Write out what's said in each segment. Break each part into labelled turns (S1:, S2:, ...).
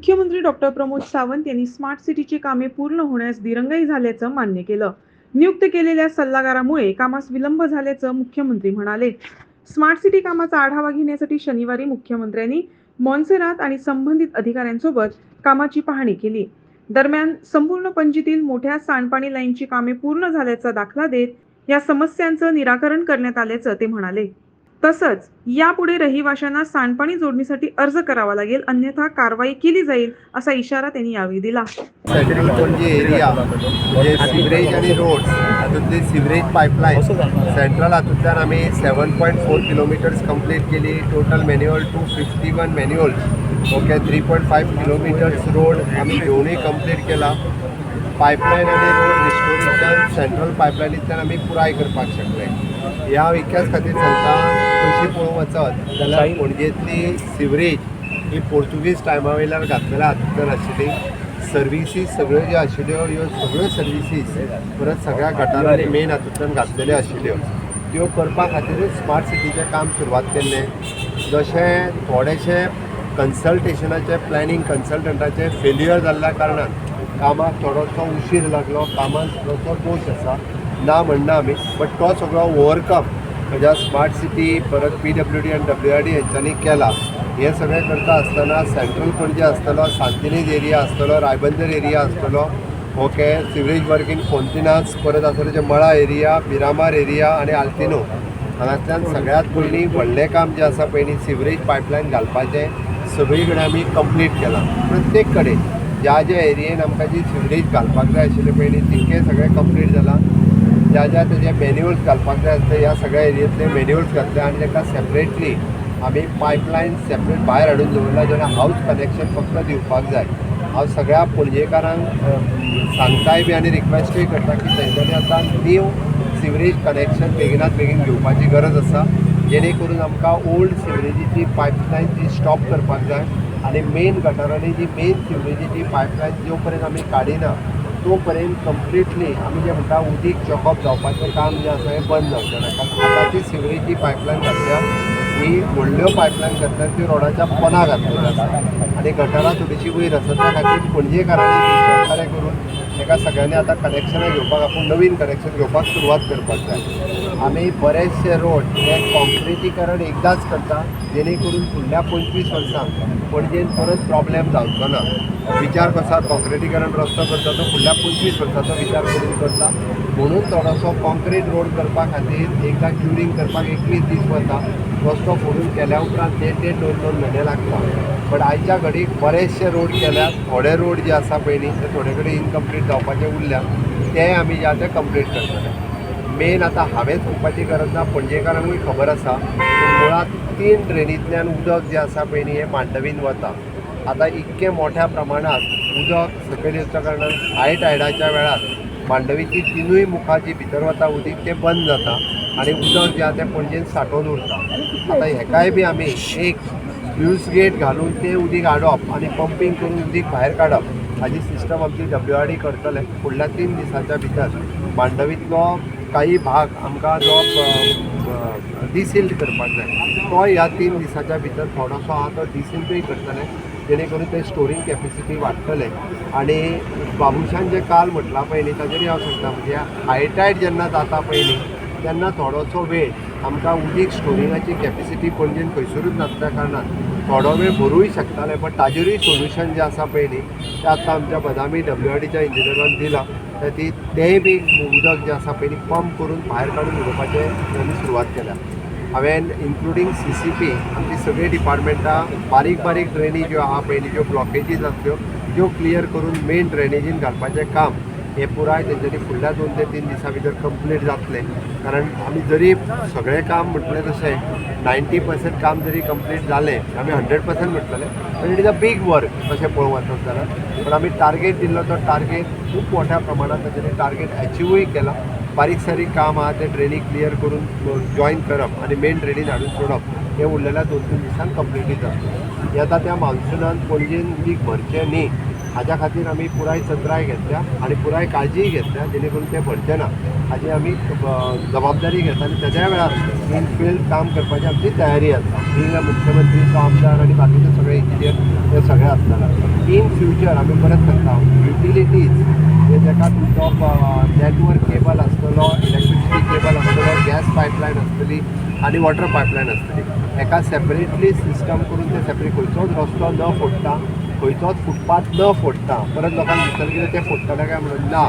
S1: मुख्यमंत्री डॉक्टर प्रमोद सावंत यांनी स्मार्ट सिटीची कामे पूर्ण होण्यास दिरंगाई झाल्याचं मान्य केलं. नियुक्त केलेल्या सल्लागारामुळे कामास विलंब झाल्याचं मुख्यमंत्री म्हणाले. स्मार्ट सिटी कामाचा आढावा घेण्यासाठी शनिवारी मुख्यमंत्र्यांनी मॉन्सेरात आणि संबंधित अधिकाऱ्यांसोबत कामाची पाहणी केली. दरम्यान संपूर्ण पणजीतील मोठ्या सांडपाणी लाईनची कामे पूर्ण झाल्याचा दाखला देत या समस्यांचं निराकरण करण्यात आल्याचं ते म्हणाले. तसंच यापुढे रहिवाशांना सांडपाणी जोडणीसाठी अर्ज करावा लागेल अन्यथा कारवाई केली जाईल असा इशारा त्यांनी यावेळी दिला.
S2: सेंट्रल एरिया म्हणजे सिवरेज आणि रोड हातूंतली सिवरेज पाईपलाईन सेंट्रल हातूंतल्यान आमी seven point four kilometres complete केली. Total manhole two fifty one manhole okay three point five kilometres road आमी दोन्ही कंप्लीट केला. पायपलायन आणि रोड रिस्टोरेशन सेंट्रल पायपलायनींतल्यान आमी पुराय करपाक शकले ह्या विकास खातीर सांगता तशी पळोवंक वचत जाल्यार पणजेंतली सिवरेज ही पोर्तुगीज टायमा वयल्यान घातलेल्या हातूंतल्यान आशिल्ली सर्विसीस सगळ्यो ज्यो आशिल्ल्यो ह्यो सगळ्यो सर्विसीस परत सगळ्या गटारांनी मेन हातूंतल्यान घातलेल्यो आशिल्ल्यो त्यो करपा खातीरच स्मार्ट सिटीचें काम सुरवात केल्लें. जशें थोडेशें कन्सल्टेशनाचें प्लॅनिंग कन्सल्टंटाचें फेल्युअर जाल्ल्या कारणान कामाक थोडोसो उशीर लागलो कामाक थोडोसो दोश आसा. ना म्हणना आमी बट तो सगळो ओवरकम म्हज्या स्मार्ट सिटी परत पी डब्ल्यू डी आणि डब्ल्यू आर डी हेंच्यांनी केला. हे सगळें करता आसतना सेंट्रल पणजे आसतलो सांतिनेज एरिया आसतलो रायबंदर एरिया आसतलो ओके सिवरेज वर्क इन परत आसतलो मळा एरिया मिरामार एरिया आनी आल्तिनो. हांगांतल्यान सगळ्यांत पयलीं व्हडलें काम जें आसा पयलीं सिवरेज पायपलायन घालपाचें सगळी कडेन आमी कंप्लीट केलां. प्रत्येक कडेन ज्या ज्या एरियेन आमकां जी सिवरेज घालपाक जाय आशिल्लें पयलीं न्ही तितकें सगळें कंप्लीट जालां ज्या ज्या तेजे मॅन्युअल्स घालपाक जाय आसले ह्या सगळ्या एरियेंतले मॅन्युअल्स घातले आनी ताका सेपरेटली आमी पायपलायन सेपरेट भायर हाडून दवरला जेन्ना हावज कनेक्शन फक्त दिवपाक जाय. हांव सगळ्या पणजेकारांक सांगताय बी आनी रिक्वेस्टूय करता की तेंच्यांनी आतां नीव सिवरेज कनेक्शन बेगिनात बेगीन घेवपाची गरज आसा. जेणे करून आमकां ओल्ड सिवरेजीची पायपलायन जी स्टॉप करपाक जाय आनी मेन गटारांनी जी मेन सिवरेजीची पायपलायन जो पर्यंत आमी काडिना तो पर्यंत कंप्लिटली आमी जें म्हणटा उदीक चॉकअप जावपाचें काम जें आसा हें बंद जावचें ना कारण आतांची सिवरेज जी पायपलायन घातल्या ही व्हडल्यो पायपलायन घातल्या त्यो रोडाच्या पोना घातलेल्यो आसा आनी गटारां थोडीशी वयर आसा त्या खातीर पणजेकारांनी सहकार्य करून ताका सगळ्यांनी आतां कनेक्शनां घेवपाक आपूण नवीन कनेक्शन घेवपाक सुरवात करपाक जाय. आमी बरेचशे रोड हे कॉन्क्रिटीकरण एकदांच करता जेणे करून फुडल्या पंचवीस वर्सांक पणजेन परत प्रॉब्लेम जावचो ना. विचार कसा कॉन्क्रिटीकरण रस्तो करता तो फुडल्या पंचवीस वर्सांचो विचार करून करता. म्हणून थोडोसो कॉन्क्रीट रोड करपा खातीर एकदां क्युरिंग करपाक एकवीस दीस वता रस्तो फोडून केल्या उपरांत ते ते दोन दोन म्हयने लागता बट आयच्या घडीक बरेचशे रोड केल्यात. थोडे रोड जे आसा पयलीं ते थोडे कडेन इनकम्प्लीट जावपाचे उरल्या ते आमी जे आसा ते कंप्लीट करतले मेन आतां हांवेंच सांगपाची गरज ना पणजेकारांकूय खबर आसा मुळांत मुळात तीन ड्रेनींतल्यान उदक जें आसा पळय न्ही हें मांडवीन वता. आतां इतकें मोठ्या प्रमाणांत उदक सकयल येवच्या कारणान हाय टायडाच्या वेळार मांडवीची तिनूय मुखां जी भितर वता उदीक तें बंद जाता आनी उदक जें आसा तें पणजेन सांठोवन उरता. आतां हेकाय बी आमी एक स्लूज गेट घालून तें उदीक हाडप आनी पंपींग करून उदीक भायर काडप हाची सिस्टम आमची डब्ल्यू आर डी करतले. फुडल्या तीन दिसांच्या भितर मांडवींतलो काही भाग आमकां जो डिसिल्ड करपाक जाय. तो ह्या तीन दिसाच्या भितर थोडोसो आहा तो डिसिल्डूय करतले जेणे करून ते स्टोरींग कॅपेसिटी वाडटले आनी बाबुशान जे काल म्हटलां पळय न्ही ताजेरूय हांव सांगता म्हणजे हायटायट जेन्ना जाता पळय न्ही तेन्ना थोडोसो वेळ. आमकां उदीक स्टोरिंगाची कॅपेसिटी पणजेन खंयसरूच नासल्या कारणान. थोडो वेळ भरूय शकताले पण ताजेरूय सोल्युशन जें आसा पळय न्ही तें आतां आमच्या बदामी डब्ल्यू आर डीच्या इंजिनियरान दिलां. तर ती तेंय बी उदक जें आसा पळय न्ही पंप करून भायर काडून उडोवपाचें आमी सुरवात केल्या. हांवें इन्क्लुडींग सी सी पी आमची सगळीं डिपार्टमेंटां बारीक बारीक ड्रेनी ज्यो आहा पळय न्ही ज्यो ब्लॉकेजीस आसल्यो त्यो क्लियर करून मेन ड्रेनेजीन घालपाचें काम. हे पुराय तेंच्यांनी फुडल्या दोन ते तीन दिसां भितर कंप्लीट जातलें. कारण आमी जरी सगळें काम म्हटलें तशें नायन्टी पर्संट काम जरी कंप्लीट जालें आमी हंड्रेड पर्संट म्हटलें पण it is a big work तशें पळोवंक वचत जाल्यार पण आमी टार्गेट दिल्लो तो टार्गेट खूब मोठ्या प्रमाणात तेच्यांनी टार्गेट अचिवूय केला. बारीक सारीक काम आहा ते ट्रेनीक क्लियर करून जॉईन करप आनी मेन ट्रेनीन हाडून सोडप हे उरलेल्या दोन तीन दिसान कंप्लीटली जातलें हे त्या मान्सुनान पणजेन उदीक भरचें न्ही. हाच्या खातीर आमी पुराय चत्राय घेतल्या आनी पुराय काळजीय घेतल्या जेणे करून ते भरचे ना. हाची आमी जबाबदारी घेता आनी तेज्या वेळार इन फील्ड काम करपाची आमची तयारी आसता इन मुख्यमंत्री तो आमदार आनी बाकीचे सगळे इंजिनियर हे सगळे आसतना इन फ्युचर आमी परत सांगता युटिलिटीज हे जेका तुमचो नेटवर्क केबल आसतलो इलेक्ट्रिसिटी केबल आसतलो गॅस पायपलायन आसतली आनी वॉटर पायपलायन आसतली हेका सेपरेटली सिस्टम करून ते सेपरेट खंयचोच रस्तो न फोडटा खंयचोच फुटपाथ न फोडटा परत लोकांक भितर कितें तें फोडटलें काय म्हणून ना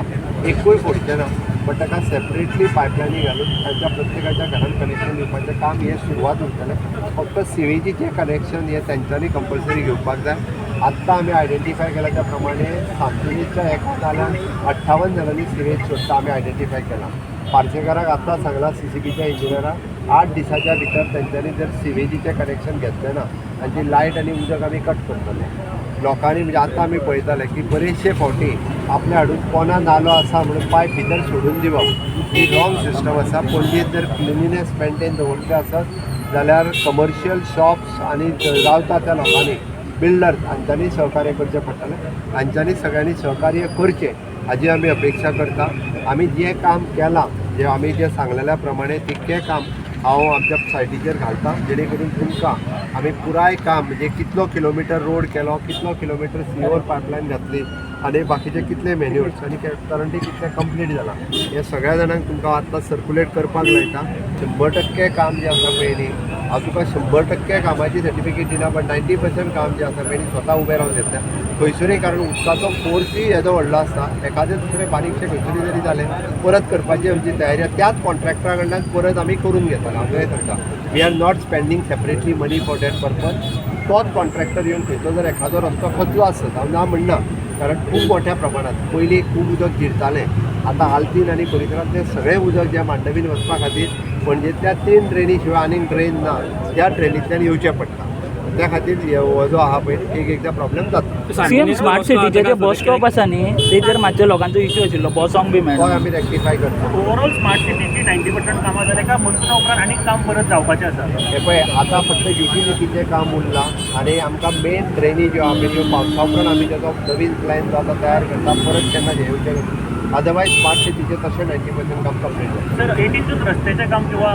S2: एकूय फोडचें ना बट ताका सेपरेटली पायपलायनी घालून तांच्या प्रत्येकाच्या घरान कनेक्शन दिवपाचें काम हें सुरवात उरतलें फक्त सिवेजीचें कनेक्शन हें तेंच्यांनी कंपल्सरी घेवपाक जाय आत्तां आमी आयडेंटिफाय केला त्या प्रमाणे सांतुलीच्या एका नाल्यान अठ्ठावन जाणांनी सिवेज सोडटा आमी आयडेंटिफाय केला. पार्सेकाराक आत्तां सांगला सी सी बीच्या इंजिनियराक आठ दिसाच्या भितर तेंच्यांनी जर सिवेजीचें कनेक्शन घेतलें ना तांची लायट आनी उदक आमी कट करतले लोकांनी म्हणजे आतां आमी पळयताले की बरेचशे फावटी आपल्या हाडून कोणा नालो आसा म्हणून पायप भितर सोडून दिवप. ही रॉंग सिस्टम आसा पणजेंत जर क्लिनिनेस मेंटेन दवरचे आसत जाल्यार कमर्शियल शॉप्स आनी रावता त्या लोकांनी बिल्डर्स हांच्यांनी सहकार्य करचें पडटलें. हांच्यांनी सगळ्यांनी सहकार्य करचें हाजी आमी अपेक्षा करता. आमी जें काम केलां जें आमी जें सांगलेल्या प्रमाणे तितकें काम हांव आमच्या सायटीचेर घालता जेणे करून तुमकां आमी पुराय काम म्हणजे कितलो किलोमिटर रोड केलो कितलो किलोमिटर सिओर पायपलायन घातली आनी बाकीचे कितले मेन्युअर्स आनी करंटी कितले कंप्लीट जालां हे सगळ्या जाणांक तुमकां आतां सर्कुलेट करपाक लायता शंबर टक्के काम जें आसा पळय न्ही हांव तुका शंबर टक्के कामाची सर्टिफिकेट दिना बट नायन्टी पर्संट काम जें आसा पळय न्ही स्वता उबें रावन घेतल्या. खंयसरूय कारण उदकाचो फोर्सूय येदो व्हडलो आसता एखादें दुसरें बारीकशें खंयसरूय जरी जालें परत करपाची आमची तयारी त्याच कॉन्ट्रॅक्टरा कडल्यान परत आमी करून घेतला हांव तुवें सांगता we are not spending separately money for that purpose तोच कॉन्ट्रॅक्टर येवन खंयचो जर एखादो रस्तो खचलो आसत हांव ना म्हणना कारण खूब मोठ्या प्रमाणात पयलीं खूब उदक जिरतालें. आतां आल्तीन आनी परिसरांतलें सगळें उदक जें मांडवीन वचपा खातीर पणजेंतल्या म्हणजे तीन ड्रेनी शिवाय आनीक ड्रेन ना त्या ड्रेनींतल्यान येवचें पडटा त्या खातीर हे जो आहा पळय एक एकदां प्रॉब्लेम जाता.
S3: सीएम स्मार्ट सिटीचे जे बस स्टॉप आसा न्ही तेचेर मातशे लोकांचो इश्यू आशिल्लो बसोंक बी
S2: हय
S3: मेळना
S2: आमी रेक्टिफाय करता
S4: ओवरऑल स्मार्ट सिटीची नायन्टी पर्संट कामां जाल्या काय मनसुना उपरांत आनीक काम परत जावपाचें आसा
S2: हे पळय आतां फक्त युटिलिटीचें काम उरलां आनी आमकां मेन ड्रेनी ज्यो पळय त्यो पावसा उपरांत आमी तेजो नवीन प्लॅन जो आतां तयार करता परत केन्ना हे अदरवायज स्मार्ट सिटीचें तशें नायन्टी पर्संट काम कंप्लीट जाता
S4: सर एटीनसून रस्त्याचें काम किंवा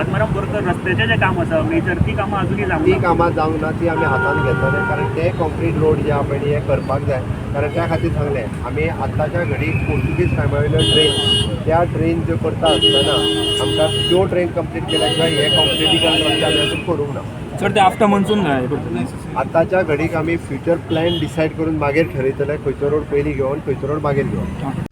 S4: आत्माराम बोरकर रस्त्याचें जें काम आसा मेजर ती कामां अजूनही
S2: ती
S4: जावंक ना
S2: कामां जावंक ना ती आमी हातान घेतले कारण ते कंक्रीट रोड जे पळय न्ही, हे करपाक जाय कारण त्या खातीर सांगलें आमी आतांच्या घडीक पोर्तुगीज टायमा वयल्यो ट्रेन त्या ट्रेन ज्यो करता आसतना आमकां त्यो ट्रेन कंप्लीट केल्या शिवाय हे कॉम्पिटिकल रस्ते आमी अजून करूंक ना.
S3: सर ते आफ्टर मनसून
S2: आतांच्या घडीक आमी फ्युचर प्लॅन डिसायड करून मागीर ठरयतले खंयचो रोड पयलीं घेवन खंयचो रोड मागीर घेवन